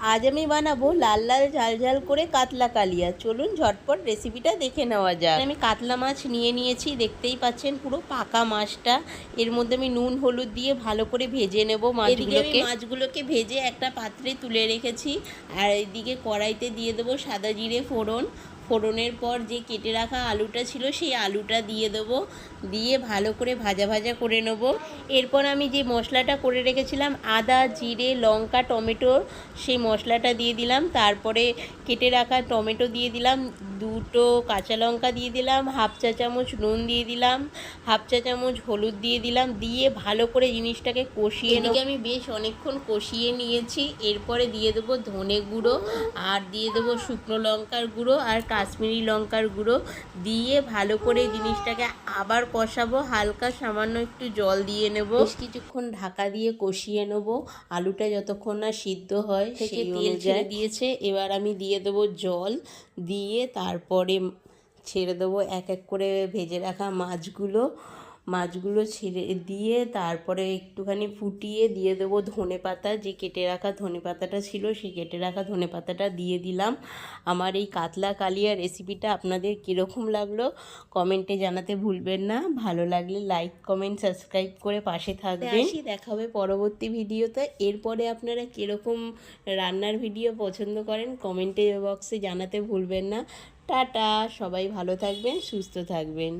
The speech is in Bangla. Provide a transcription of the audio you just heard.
আজ আমি বানাবো লাল লাল ঝাল ঝাল করে কাতলা কালিয়া। চলুন ঝটপট রেসিপিটা দেখে নেওয়া যায় আমি কাতলা মাছ নিয়ে নিয়েছি, দেখতেই পাচ্ছেন পুরো পাকা মাছটা। এর মধ্যে আমি নুন, হলুদ দিয়ে ভালো করে ভেজে নেব মাছগুলোকে। মাছগুলোকে ভেজে একটা পাত্রে তুলে রেখেছি। আর এদিকে কড়াইতে দিয়ে দেবো সাদা জিরে ফোড়ন। ফোড়নের পর যে কেটে রাখা আলুটা ছিল, সেই আলুটা দিয়ে দেবো। দিয়ে ভালো করে ভাজা ভাজা করে নেব। এরপর আমি যে মশলাটা করে রেখেছিলাম, আদা, জিরে, লঙ্কা, টমেটো, সেই মশলাটা দিয়ে দিলাম। তারপরে কেটে রাখা টমেটো দিয়ে দিলাম, দুটো কাঁচা লঙ্কা দিয়ে দিলাম, হাফ চা চামচ নুন দিয়ে দিলাম, হাফ চা চামচ হলুদ দিয়ে দিলাম, দিয়ে ভালো করে জিনিসটাকে কষিয়ে নিয়ে আমি বেশ অনেকক্ষণ কষিয়ে নিয়েছি। এরপরে দিয়ে দেবো ধনে গুঁড়ো, আর দিয়ে দেবো শুকনো লঙ্কার গুঁড়ো, আর কাশ্মীরি লঙ্কার গুঁড়ো দিয়ে ভালো করে জিনিসটাকে আবার কষাবো। হালকা সামান্য একটু জল দিয়ে নেব। বেশ কিছুক্ষণ ঢাকা দিয়ে কষিয়ে নেব। আলুটা যতক্ষণ না সিদ্ধ হয় থেকে তেল ছেড়ে দিয়েছে। এবার আমি দিয়ে দেবো জল। দিয়ে তারপরে ছেড়ে দেবো এক এক করে ভেজে রাখা মাছগুলো। মাছগুলো ছেড়ে দিয়ে তারপরে একটুখানি ফুটিয়ে দিয়ে দেবো ধনে পাতা। যে কেটে রাখা ধনে পাতাটা ছিল, সেই কেটে রাখা ধনে পাতাটা দিয়ে দিলাম। আমার এই কাতলা কালিয়া রেসিপিটা আপনাদের কীরকম লাগল কমেন্টে জানাতে ভুলবেন না। ভালো লাগলে লাইক কমেন্ট সাবস্ক্রাইব করে পাশে থাকবেন। দেখা হবে পরবর্তী ভিডিওতে। এরপরে আপনারা কীরকম রান্নার ভিডিও পছন্দ করেন কমেন্টে বক্সে জানাতে ভুলবেন না। টাটা, সবাই ভালো থাকবেন, সুস্থ থাকবেন।